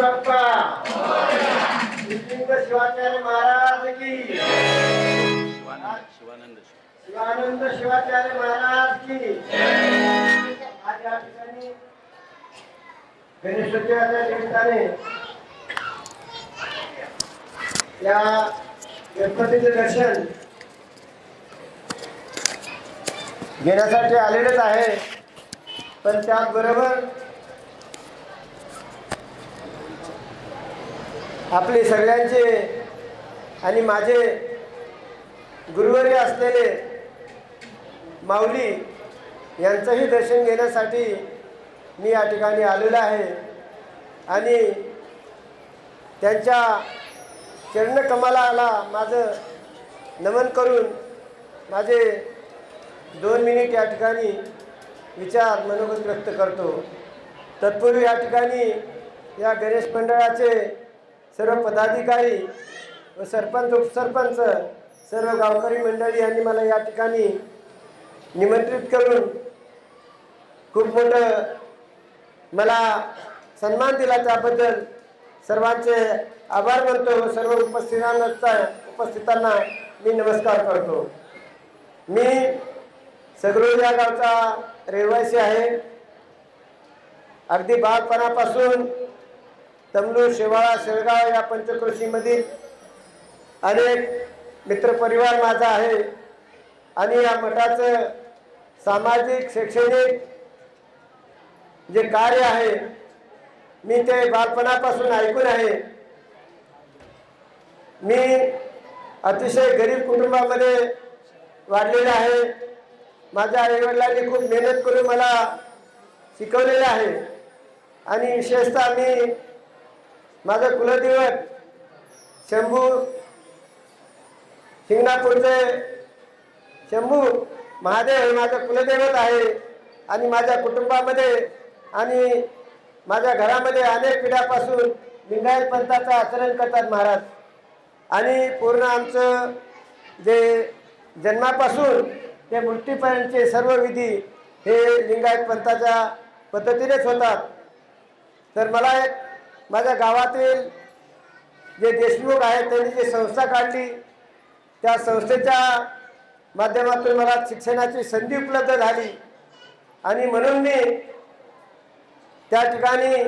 बाप्पा. शिवाचार्य महाराज की. शिवानंद. शिवानंद शिवाचार्य महाराज की. आज या ठिकाणी गणेशोत्सवाच्या निमित्ताने या गणपतीचे दर्शन घेण्यासाठी आलेलेच आहे. पण त्याचबरोबर आपले सगळ्यांचे आणि माझे गुरुवारी असलेले माऊली यांचंही दर्शन घेण्यासाठी मी या ठिकाणी आलेलो आहे. आणि त्यांच्या चरणकमलाला माझं नमन करून माझे दोन मिनिट या ठिकाणी विचार मनोगत व्यक्त करतो. तत्पूर्वी या ठिकाणी या गणेश मंडळाचे सर्व पदाधिकारी व सरपंच उपसरपंच सर्व गावकरी मंडळी यांनी मला या ठिकाणी निमंत्रित करून खूप मोठं मला सन्मान दिला. त्याबद्दल सर्वांचे आभार मानतो सर्व उपस्थितांचा उपस्थितांना मी नमस्कार करतो. मी सगळं या गावचा रहिवासी आहे. अगदी बालपणापासून तमलूर शेवाळा शेळगाव या पंचक्रोशीमधील अनेक मित्रपरिवार माझा आहे. आणि या मठाचं सामाजिक शैक्षणिक जे कार्य आहे मी ते बालपणापासून ऐकून आहे. मी अतिशय गरीब कुटुंबामध्ये वाढलेलं आहे. माझ्या आईवडिलांनी खूप मेहनत करून मला शिकवलेलं आहे. आणि विशेषतः मी माझं कुलदैवत शंभू शिंगणापूरचे शंभू महादेव हे माझं कुलदैवत आहे. आणि माझ्या कुटुंबामध्ये आणि माझ्या घरामध्ये अनेक पिढ्यापासून लिंगायत पंथाचं आचरण करतात महाराज. आणि पूर्ण आमचं जे जन्मापासून ते मृत्यूपर्यंतचे सर्व विधी हे लिंगायत पंथाच्या पद्धतीनेच होतात. तर मला एक माझ्या गावातील जे देशमुख आहेत त्यांनी जी संस्था काढली त्या संस्थेच्या माध्यमातून मला शिक्षणाची संधी उपलब्ध झाली. आणि म्हणून मी त्या ठिकाणी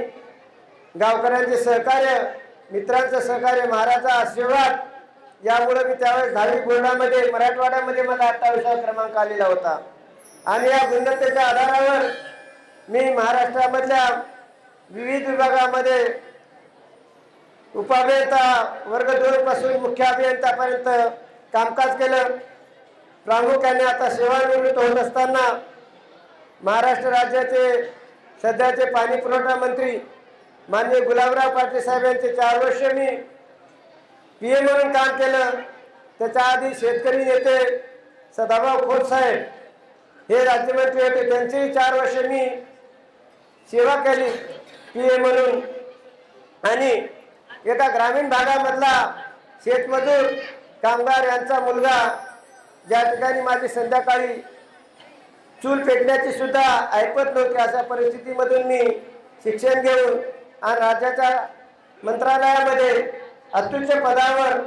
गावकऱ्यांचे सहकार्य मित्रांचं सहकार्य महाराजा आशीर्वाद यामुळे मी त्यावेळेस दहावी बोर्डामध्ये मराठवाड्यामध्ये मला अठ्ठावीसा क्रमांक आलेला होता. आणि या गुणवत्तेच्या आधारावर मी महाराष्ट्रामधल्या विविध विभागामध्ये उपअभियंता वर्ग दोनपासून मुख्य अभियंतापर्यंत कामकाज केलं. प्रामुख्याने आता सेवानिवृत्त होत असताना महाराष्ट्र राज्याचे सध्याचे पाणी पुरवठा मंत्री माननीय गुलाबराव पाटील साहेब यांचे चार वर्ष मी पी ए म्हणून काम केलं. त्याच्या आधी शेतकरी नेते सदाभाऊ खोत साहेब हे राज्यमंत्री होते. त्यांचेही चार वर्ष मी सेवा केली पी ए म्हणून. आणि एका ग्रामीण भागामधला शेतमजूर कामगार यांचा मुलगा ज्या ठिकाणी माझी संध्याकाळी चूल पेटण्याची सुद्धा ऐपत नव्हती अशा परिस्थितीमधून मी शिक्षण घेऊन आणि राज्याच्या मंत्रालयामध्ये अत्युच्च पदावर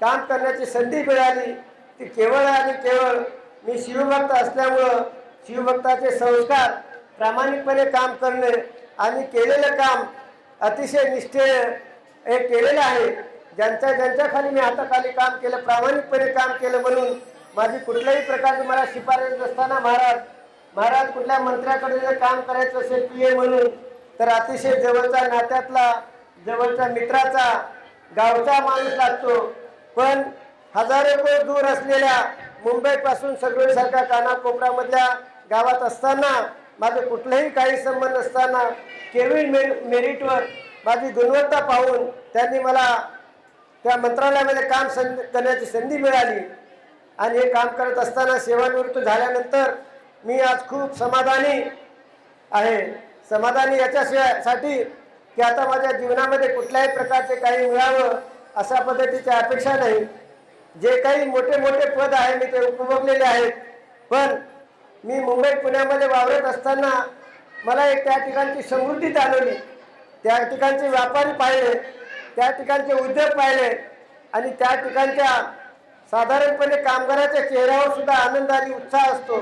काम करण्याची संधी मिळाली. ती केवळ आणि केवळ मी शिवभक्त असल्यामुळं शिवभक्ताचे संस्कार प्रामाणिकपणे काम करणे आणि केलेलं काम अतिशय निष्ठे हे केलेलं आहे. ज्यांच्या ज्यांच्या खाली मी हाताखाली काम केलं प्रामाणिकपणे काम केलं म्हणून माझी कुठल्याही प्रकारची मला शिफारस नसताना महाराज महाराज कुठल्या मंत्र्याकडे जर काम करायचं असेल पी ए म्हणून तर अतिशय जवळचा नात्यातला जवळच्या मित्राचा गावचा माणूस लागतो. पण हजारो कोस दूर असलेल्या मुंबईपासून सगळीसारख्या कानाकोपऱ्यामधल्या गावात असताना माझं कुठलंही काही संबंध नसताना केविन मे मेरिटवर माझी गुणवत्ता पाहून त्यांनी मला त्या मंत्रालयामध्ये काम सं करण्याची संधी मिळाली. आणि हे काम करत असताना सेवानिवृत्त झाल्यानंतर मी आज खूप समाधानी आहे. समाधानी याच्यासाठी की आता माझ्या जीवनामध्ये कुठल्याही प्रकारचे काही मिळावं अशा पद्धतीची अपेक्षा नाही. जे काही मोठे मोठे पद आहे मी ते उपभोगलेले आहेत. पण मी मुंबई पुण्यामध्ये वावरत असताना मला एक त्या ठिकाणची समृद्धी जाणवली. त्या ठिकाणचे व्यापारी पाहिले त्या ठिकाणचे उद्योग पाहिले आणि त्या ठिकाणच्या साधारणपणे कामगाराच्या चेहऱ्यावर सुद्धा आनंद आणि उत्साह असतो.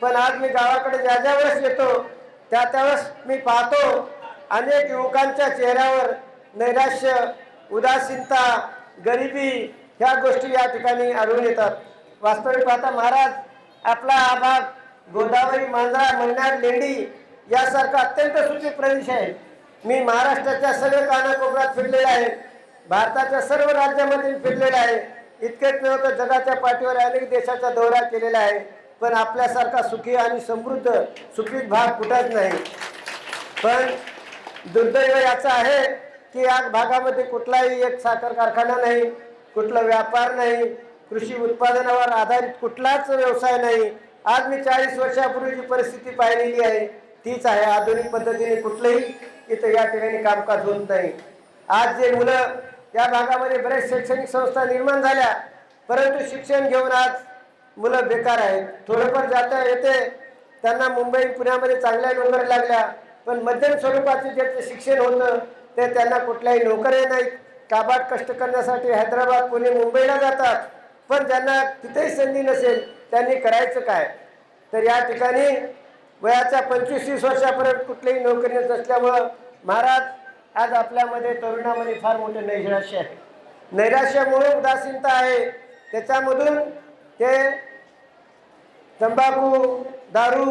पण आज मी गावाकडे ज्या ज्या वेळेस येतो त्या त्यावेळेस मी पाहतो अनेक युवकांच्या चेहऱ्यावर नैराश्य उदासीनता गरिबी ह्या गोष्टी या ठिकाणी आढळून येतात. वास्तविक पाहता महाराज आपला हा भाग गोदावरी मांजरा मन्नार लेंडी यासारखा अत्यंत सुखी प्रदेश आहे. मी महाराष्ट्राच्या सर्व कानाकोपऱ्यात फिरलेला आहे. भारताच्या सर्व राज्यामध्ये फिरलेला आहे. इतकेच नव्हतं तर जगाच्या पाठीवर अनेक देशाचा दौरा केलेला आहे. पण आपल्यासारखा सुखी आणि समृद्ध सुपीक भाग कुठंच नाही. पण दुर्दैव याचं आहे की या भागामध्ये कुठलाही एक साखर कारखाना नाही कुठला व्यापार नाही कृषी उत्पादनावर आधारित कुठलाच व्यवसाय नाही. आज मी चाळीस वर्षापूर्वीची परिस्थिती पाहिलेली आहे. तीच आहे आधुनिक पद्धतीने कुठलंही इथं या ठिकाणी कामकाज होत नाही. आज जे मुलं या भागामध्ये बरेच शैक्षणिक संस्था निर्माण झाल्या परंतु शिक्षण घेऊन आज मुलं बेकार आहेत. थोडंफार जाता येते त्यांना मुंबई पुण्यामध्ये चांगल्या नोकऱ्या लागल्या पण मध्यम स्वरूपाचे जे शिक्षण होतं ते त्यांना कुठल्याही नोकऱ्या नाहीत. काबाट कष्ट करण्यासाठी हैदराबाद पुणे मुंबईला जातात. पण ज्यांना तिथेही संधी नसेल त्यांनी करायचं काय? तर या ठिकाणी वयाच्या पंचवीस तीस वर्षापर्यंत कुठलीही नोकरी नसल्यामुळं महाराज आज आपल्यामध्ये तरुणामध्ये फार मोठे नैराश्य आहे. नैराश्यामुळे उदासीनता आहे. त्याच्यामधून ते तंबाखू दारू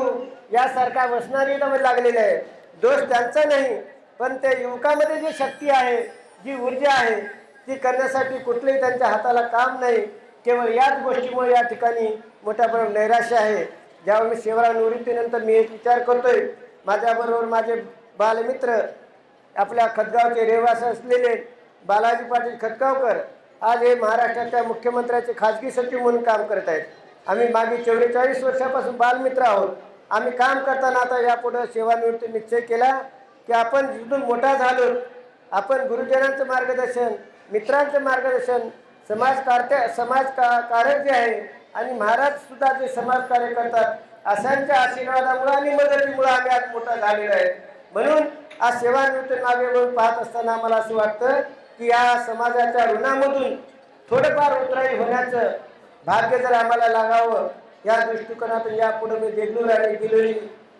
यासारख्या वसनारीमध्ये लागलेले आहे दोष त्यांचा नाही पण ते युवकामध्ये जी शक्ती आहे जी ऊर्जा आहे ती करण्यासाठी कुठलंही त्यांच्या हाताला काम नाही. केवळ याच गोष्टीमुळे या ठिकाणी मोठ्या प्रमाणात नैराश्य आहे. ज्यावेळी मी सेवा निवृत्तीनंतर मी एक विचार करतोय माझ्याबरोबर माझे बालमित्र आपल्या खतगावचे रहिवासी असलेले बालाजी पाटील खतगावकर आज हे महाराष्ट्राच्या मुख्यमंत्र्याचे खाजगी सचिव म्हणून काम करत आहेत. आम्ही मागे चौवेचाळीस वर्षापासून बालमित्र आहोत. आम्ही काम करताना आता यापुढं सेवानिवृत्ती निश्चय केला की आपण जिथून मोठा झालो आपण गुरुजनांचं मार्गदर्शन मित्रांचं मार्गदर्शन समाजकारत्या समाज का कार्य जे आहे आणि महाराज सुद्धा जे समाज कार्य करतात अशांच्या आशीर्वादामुळे आणि मदतीमुळे आम्ही आज मोठा झालेला आहे. म्हणून आज सेवानिवृत्त नावे पाहत असताना मला असं वाटतं की या समाजाच्या ऋणामधून थोडंफार उतराई होण्याचं भाग्य जर आम्हाला लागावं या दृष्टिकोनातून यापुढे मी देगलूर आणि बिलोली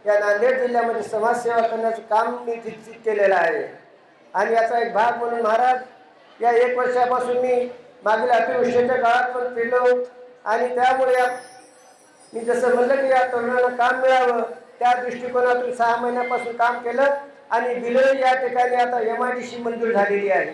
या नांदेड जिल्ह्यामध्ये समाजसेवा करण्याचं काम मी निश्चित केलेलं आहे. आणि याचा एक भाग म्हणून महाराज या एक वर्षापासून मी मागील अतिवृष्टीच्या काळात पण फिरलो. आणि त्यामुळे मी जसं म्हणलं की या तरुणाला काम मिळावं त्या दृष्टिकोनातून सहा महिन्यापासून काम केलं आणि बिलोली या ठिकाणी आता एम आय डी सी मंजूर झालेली आहे.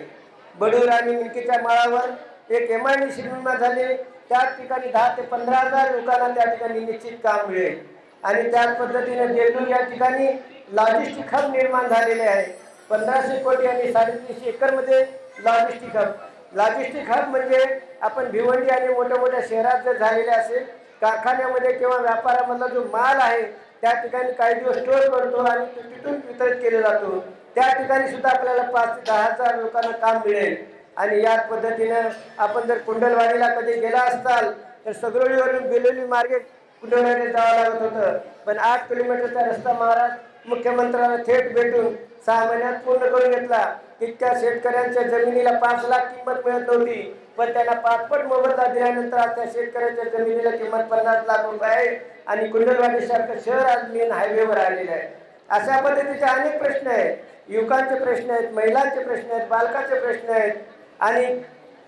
बडूर आणि मिरकीच्या माळावर एक एम आय डी सी निर्माण झाली. त्या ठिकाणी दहा ते पंधरा हजार लोकांना त्या ठिकाणी निश्चित काम मिळेल. आणि त्याच पद्धतीने देगलूर या ठिकाणी लॉजिस्टिक हब निर्माण झालेले आहे. पंधराशे कोटी आणि साडेतीनशे एकरमध्ये लॉजिस्टिक हब लॉजिस्टिक हब म्हणजे आपण भिवंडी आणि मोठ्या मोठ्या शहरात जर झालेले असेल कारखान्यामध्ये किंवा व्यापारामधला जो माल आहे त्या ठिकाणी काही दिवस स्टोअर करतो आणि तो तिथून वितरित केला जातो. त्या ठिकाणी सुद्धा आपल्याला पाच ते दहा हजार लोकांना काम मिळेल. आणि याच पद्धतीनं आपण जर कुंडलवाडीला कधी गेला असताल तर सगरोळीवरून गेलेली मार्गे कुंडलवाडीला जावं लागत होतं. पण आठ किलोमीटरचा रस्ता महाराज मुख्यमंत्र्यांना थेट भेटून सहा महिन्यात पूर्ण करून घेतला. तितक्या शेतकऱ्यांच्या जमिनीला पाच लाख किंमत मिळत नव्हती. पण त्यांना पाचपट मोबदला दिल्यानंतर आज त्या शेतकऱ्याच्या जमिनीला किंमत पन्नास लाख रुपये आहे आणि कुंडलवाडी सारखं शहर आज मेन हायवेवर आलेलं आहे. अशा पद्धतीचे अनेक प्रश्न आहेत. युवकांचे प्रश्न आहेत महिलांचे प्रश्न आहेत बालकाचे प्रश्न आहेत. आणि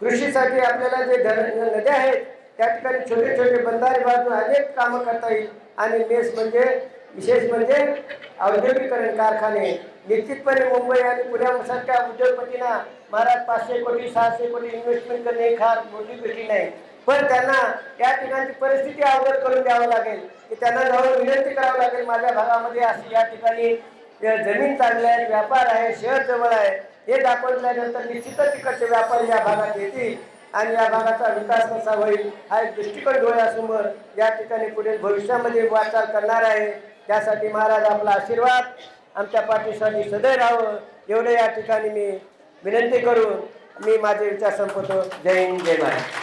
कृषीसाठी आपल्याला जे धर नद्या आहेत त्या ठिकाणी छोटे छोटे बंधारे बांधून अनेक कामं करता येईल. आणि मेस म्हणजे विशेष म्हणजे औद्योगिकरण कारखाने निश्चितपणे मुंबई आणि पुण्यासारख्या उद्योगपतींना महाराज पाचशे कोटी सहाशे कोटी इन्व्हेस्टमेंट करणे ही फार मोठी गोष्टी नाही. पण त्यांना या ठिकाणची परिस्थिती अवगत करून द्यावं लागेल. की त्यांना जाऊन विनंती करावं लागेल माझ्या भागामध्ये अशी या ठिकाणी जमीन चांगली आहे व्यापार आहे शहर जवळ आहे. हे दाखवल्यानंतर निश्चितच तिकडचे व्यापारी या भागात येतील आणि या भागाचा विकास कसा होईल हा एक दृष्टिकोन डोळ्यासमोर या ठिकाणी पुढे भविष्यामध्ये वाटचाल करणार आहे. त्यासाठी महाराज आपला आशीर्वाद. आमच्या पाठीसाठी सदैव राहावं. एवढं या ठिकाणी मी विनंती करून मी माझे विचार संपवतो. जय हिंद जय महाराज